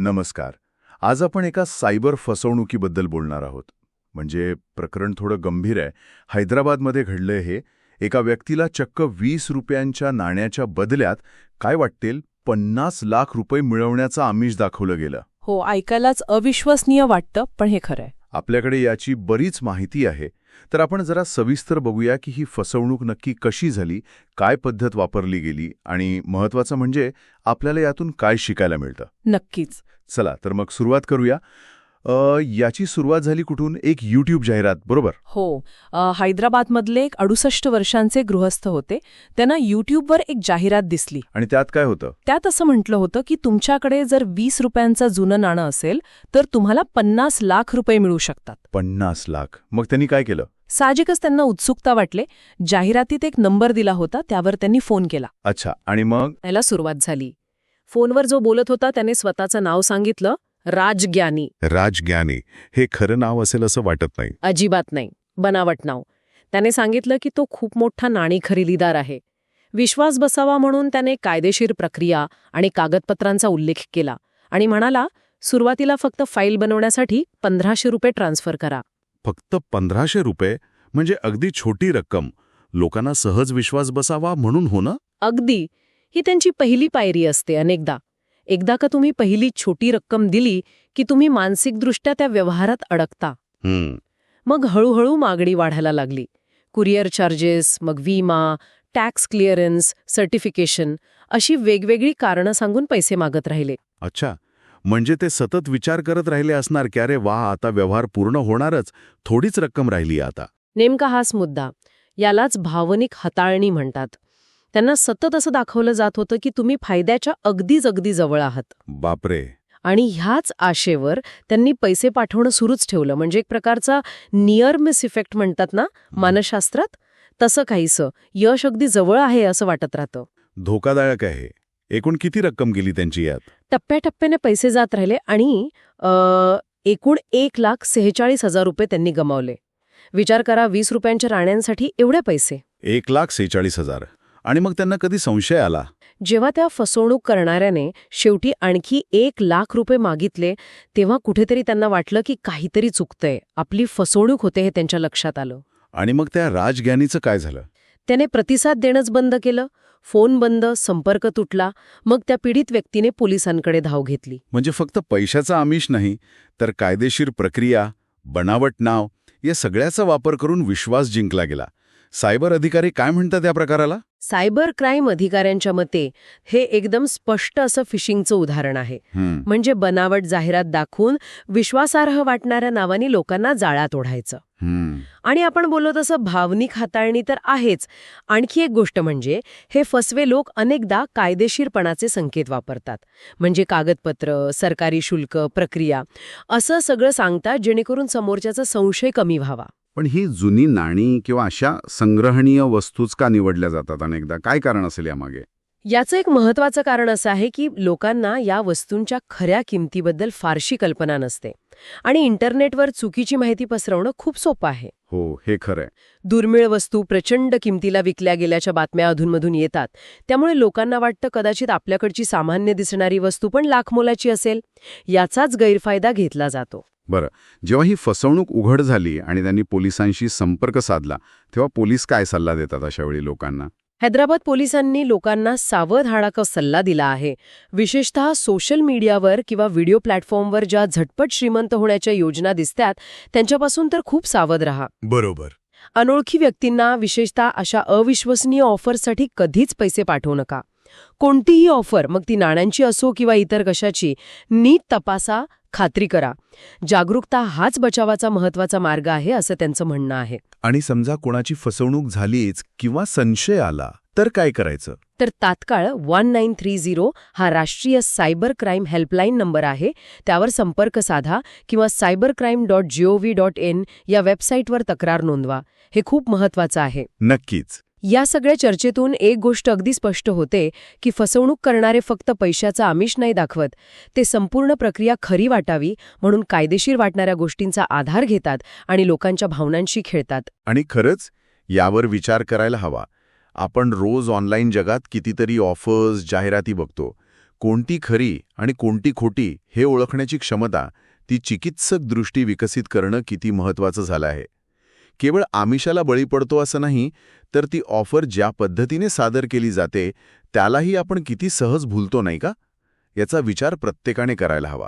नमस्कार. आज आपण एका सायबर फसवणुकीबद्दल बोलणार आहोत. म्हणजे प्रकरण थोडं गंभीर आहे. हैदराबादमध्ये घडलंय हे. एका व्यक्तीला चक्क वीस रुपयांच्या नाण्याच्या बदल्यात काय वाटतील? पन्नास लाख रुपये मिळवण्याचं आमिष दाखवलं गेलं. हो ऐकायलाच अविश्वसनीय वाटतं पण हे खरंय. आपल्याकडे याची बरीच माहिती आहे. तर आपण जरा सविस्तर बघूया की ही फसवणूक नक्की कशी झाली काय पद्धत वापरली गेली आणि महत्वाचं म्हणजे आपल्याला यातून काय शिकायला मिळतं. नक्कीच. चला तर मग सुरुवात करूया. याची सुरुवात झाली कुठून? एक यूट्यूब जाहिरात बरोबर? हो. हैदराबादमधले एक अडुसष्ट वर्षांचे गृहस्थ होते. त्यांना युट्यूबवर एक जाहिरात दिसली. आणि त्यात काय होतं? त्यात असं म्हटलं होतं की तुमच्याकडे जर वीस रुपयांचं जुनं नाणं असेल तर तुम्हाला पन्नास लाख रुपये मिळू शकतात. पन्नास लाख. मग त्यांनी काय केलं? साहजिकच त्यांना उत्सुकता वाटले. जाहिरातीत एक नंबर दिला होता त्यावर त्यांनी फोन केला. अच्छा. आणि मग? याला सुरुवात झाली. फोनवर जो बोलत होता त्याने स्वतःचं नाव सांगितलं. राजज्ञानी. राजज्ञानी. हे खरं नाव असेल असं वाटत नाही. अजिबात नाही. बनावट नाव. त्याने सांगितलं की तो खूप मोठा नाणी खरेदीदार आहे. विश्वास बसावा म्हणून त्याने कायदेशीर प्रक्रिया आणि कागदपत्रांचा उल्लेख केला आणि म्हणाला सुरुवातीला फक्त फाईल बनवण्यासाठी पंधराशे रुपये ट्रान्स्फर करा. फक्त पंधराशे रुपये? म्हणजे अगदी छोटी रक्कम. लोकांना सहज विश्वास बसावा म्हणून हो ना? अगदी. ही त्यांची पहिली पायरी असते अनेकदा. एकदा का तुम्ही पहिली छोटी रक्कम दिली की तुम्ही मानसिकदृष्ट्या त्या व्यवहारात अडकता. मग हळूहळू मागणी वाढायला लागली. कुरिअर चार्जेस मग विमा टॅक्स क्लिअरन्स सर्टिफिकेशन अशी वेगवेगळी कारणं सांगून पैसे मागत राहिले. अच्छा. म्हणजे ते सतत विचार करत राहिले असणार की अरे वा आता व्यवहार पूर्ण होणारच थोडीच रक्कम राहिली आता. नेमका हाच मुद्दा. यालाच भावनिक हाताळणी म्हणतात. त्यांना सतत असं दाखवलं जात होतं की तुम्ही फायद्याच्या अगदीच अगदी जवळ आहात. बापरे. आणि ह्याच आशेवर त्यांनी पैसे पाठवणं सुरूच ठेवलं. म्हणजे एक प्रकारचा नियर मिस इफेक्ट म्हणतात ना मानसशास्त्रात? तसं काहीसं. यश अगदी जवळ आहे असं वाटत राहतं. धोकादायक आहे. एकूण किती रक्कम गेली त्यांची यात? टप्प्याटप्प्याने पैसे जात राहिले आणि अ, एकूण एक लाख सेहेचाळीस हजार रुपये त्यांनी गमावले. विचार करा वीस रुपयांच्या राण्यांसाठी एवढे पैसे. एक लाख सेहेचाळीस हजार. आणि मग त्यांना कधी संशय आला? जेव्हा त्या फसवणूक करणाऱ्याने शेवटी आणखी एक लाख रुपये मागितले तेव्हा कुठेतरी त्यांना वाटलं की काहीतरी चुकतंय. आपली फसवणूक होते हे त्यांच्या लक्षात आलं. आणि मग त्या राजज्ञानीचं काय झालं? त्याने प्रतिसाद देणंच बंद केलं. फोन बंद संपर्क तुटला. मग त्या पीडित व्यक्तीने पोलिसांकडे धाव घेतली. म्हणजे फक्त पैशाचा आमिष नाही तर कायदेशीर प्रक्रिया बनावट नाव या सगळ्याचा वापर करून विश्वास जिंकला गेला. सायबर अधिकारी काय म्हणतात या प्रकाराला? सायबर क्राईम अधिकाऱ्यांच्या मते हे एकदम स्पष्ट असं फिशिंगचं उदाहरण आहे. म्हणजे बनावट जाहिरात दाखवून विश्वासार्ह वाटणाऱ्या नावाने लोकांना जाळ्यात ओढायचं. आणि आपण बोललो तसं भावनिक हाताळणी तर आहेच. आणखी एक गोष्ट म्हणजे हे फसवे लोक अनेकदा कायदेशीरपणाचे संकेत वापरतात. म्हणजे कागदपत्र सरकारी शुल्क प्रक्रिया असं सगळं सांगतात जेणेकरून समोरच्याचा संशय कमी व्हावा. पण ही जुनी नाणी किंवा अशा संग्रहणीय वस्तूच का निवडल्या जातात अनेकदा? काय कारण असेल यामागे? याचं एक महत्वाचं कारण असं आहे की लोकांना या वस्तूंच्या खऱ्या किमतीबद्दल फारशी कल्पना नसते. आणि इंटरनेटवर चुकीची माहिती पसरवणं खूप सोपं आहे. हो हे खरंय दुर्मिळ वस्तू प्रचंड किमतीला विकल्या गेल्याच्या बातम्या अधूनमधून येतात. त्यामुळे लोकांना वाटतं कदाचित आपल्याकडची सामान्य दिसणारी वस्तू पण लाखमोलाची असेल. याचाच गैरफायदा घेतला जातो. बरं जेव्हा ही फसवणूक उघड झाली आणि त्यांनी पोलिसांशी संपर्क साधला तेव्हा पोलीस काय सल्ला देतात अशा वेळी लोकांना? हैदराबाद पोलिसांनी लोकांना सावध हाडाका सल्ला दिला आहे. विशेषतः सोशल मीडियावर किंवा व्हिडिओ प्लॅटफॉर्मवर ज्या झटपट श्रीमंत होण्याच्या योजना दिसतात त्यांच्यापासून तर खूप सावध राहा. बरोबर. अनोळखी व्यक्तींना विशेषतः अशा अविश्वसनीय ऑफरसाठी कधीच पैसे पाठवू नका. कोणतीही ऑफर मग ती नाण्यांची असो किंवा इतर कशाची नीट तपासा खात्री करा. जागरूकता हाच बचावाचा महत्त्वाचा मार्ग आहे असं त्यांचं म्हणणं आहे. आणि समजा कोणाची फसवणूक झालीच किंवा संशय आला तर काय करायचं? तर तात्काळ वन नाईन थ्री झिरो हा राष्ट्रीय सायबर क्राईम हेल्पलाईन नंबर आहे. त्यावर संपर्क साधा किंवा cyber crime dot GOV dot in या वेबसाईटवर तक्रार नोंदवा. हे खूप महत्वाचं आहे. नक्कीच. या सगळ्या चर्चेतून एक गोष्ट अगदी स्पष्ट होते की फसवणूक करणारे फक्त पैशाचा आमिष नाही दाखवत. ते संपूर्ण प्रक्रिया खरी वाटावी म्हणून कायदेशीर वाटणाऱ्या गोष्टींचा आधार घेतात आणि लोकांच्या भावनांशी खेळतात. आणि खरंच यावर विचार करायला हवा. आपण रोज ऑनलाईन जगात कितीतरी ऑफर्स जाहिराती बघतो. कोणती खरी आणि कोणती खोटी हे ओळखण्याची क्षमता ती चिकित्सक दृष्टी विकसित करणं किती महत्वाचं झालं आहे. केवळ आमिषाला बळी पडतो असं नाही तर ती ऑफर ज्या पद्धतीने सादर केली जाते त्यालाही आपण किती सहज भूलतो नाही का? याचा विचार प्रत्येकाने करायला हवा.